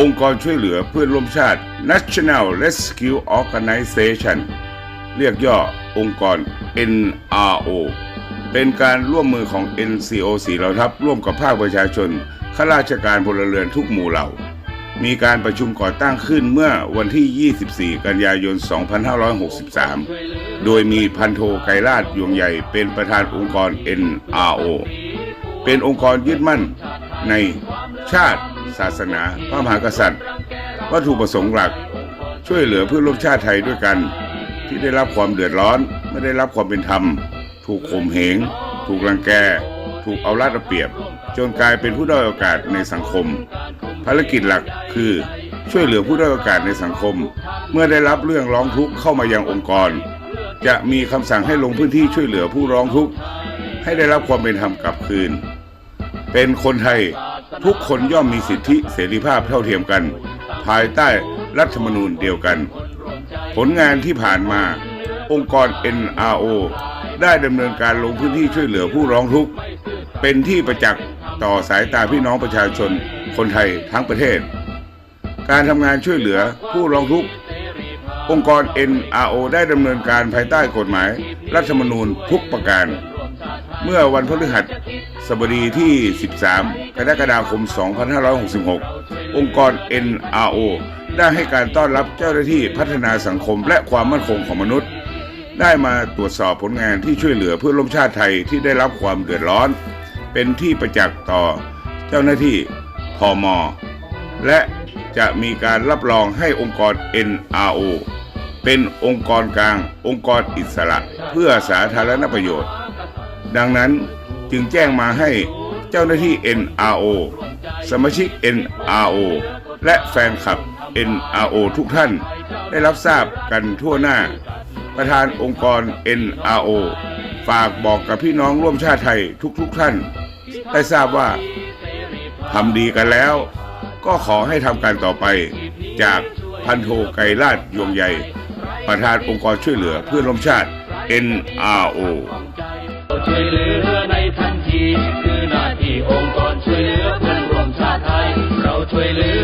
องค์กรช่วยเหลือเพื่อนร่วมชาติ National Rescue Organization เรียกย่อองค์กร NRO เป็นการร่วมมือของ NCO 4เหล่าทัพร่วมกับภาคประชาชนข้าราชการพลเรือนทุกหมู่เหล่า มีการประชุมก่อตั้งขึ้นเมื่อวันที่ 24 กันยายน 2563 โดยมีพันโทไกรราชยวงใหญ่เป็นประธานองค์กร NRO เป็นองค์กรยึดมั่นในชาติ ศาสนา พระมหากษัตริย์ วัตถุประสงค์หลัก ช่วยเหลือเพื่อนร่วมชาติไทยด้วยกัน ที่ได้รับความเดือดร้อน ไม่ได้รับความเป็นธรรม ถูกข่มเหง ถูกรังแก ถูกเอารัดเอาเปรียบ จนกลายเป็นผู้ด้อยโอกาสในสังคม ภารกิจหลักคือช่วยเหลือผู้ด้อยโอกาสในสังคม เมื่อได้รับเรื่องร้องทุกข์เข้ามายังองค์กร จะมีคำสั่งให้ลงพื้นที่ช่วยเหลือผู้ร้องทุกข์ให้ได้รับความเป็นธรรมกลับคืน เป็นคนไทย ทุกคนย่อมมีสิทธิเสรีภาพเท่าเทียมกัน ภายใต้รัฐธรรมนูญเดียวกัน ผลงานที่ผ่านมา องค์กร NRO ได้ดำเนินการลงพื้นที่ช่วยเหลือผู้ร้องทุกข์ เป็นที่ประจักษ์ต่อสายตาพี่น้องประชาชน คนไทยทั้งประเทศ การทำงานช่วยเหลือผู้ร้องทุกข์ องค์กร NRO ได้ดำเนินการภายใต้กฎหมาย รัฐธรรมนูญทุกประการ เมื่อวันพฤหัสบดีที่ 13 กรกฎาคม 2566 องค์กร NRO ได้ให้การต้อนรับเจ้าหน้าที่พัฒนาสังคมและความมั่นคงของมนุษย์ ได้มาตรวจสอบผลงานที่ช่วยเหลือเพื่อนร่วมชาติไทยที่ได้รับความเดือดร้อน เป็นที่ประจักษ์ต่อเจ้าหน้าที่พอมและจะมีการรับรองให้องค์กร NRO เป็นองค์กรกลาง องค์กรอิสระ เพื่อสาธารณประโยชน์ ดังนั้นจึงแจ้งมาให้เจ้าหน้าที่ NRO สมาชิก NRO และแฟนคลับ NRO ทุกท่านได้รับทราบกันทั่วหน้า ประธานองค์กร NRO ฝากบอกกับพี่น้องร่วมชาติไทยทุกๆทท่าน ได้ทราบว่าทำดีกันแล้ว ก็ขอให้ทำการต่อไป จากพันโทไกรราชยวงใหญ่ ประธานองค์กรช่วยเหลือเพื่อนร่วมชาติ NRO ช่วยเหลือในทันที คือหน้าที่องค์กรช่วยเหลือเพื่อนร่วมชาติไทย เราช่วยเหลือ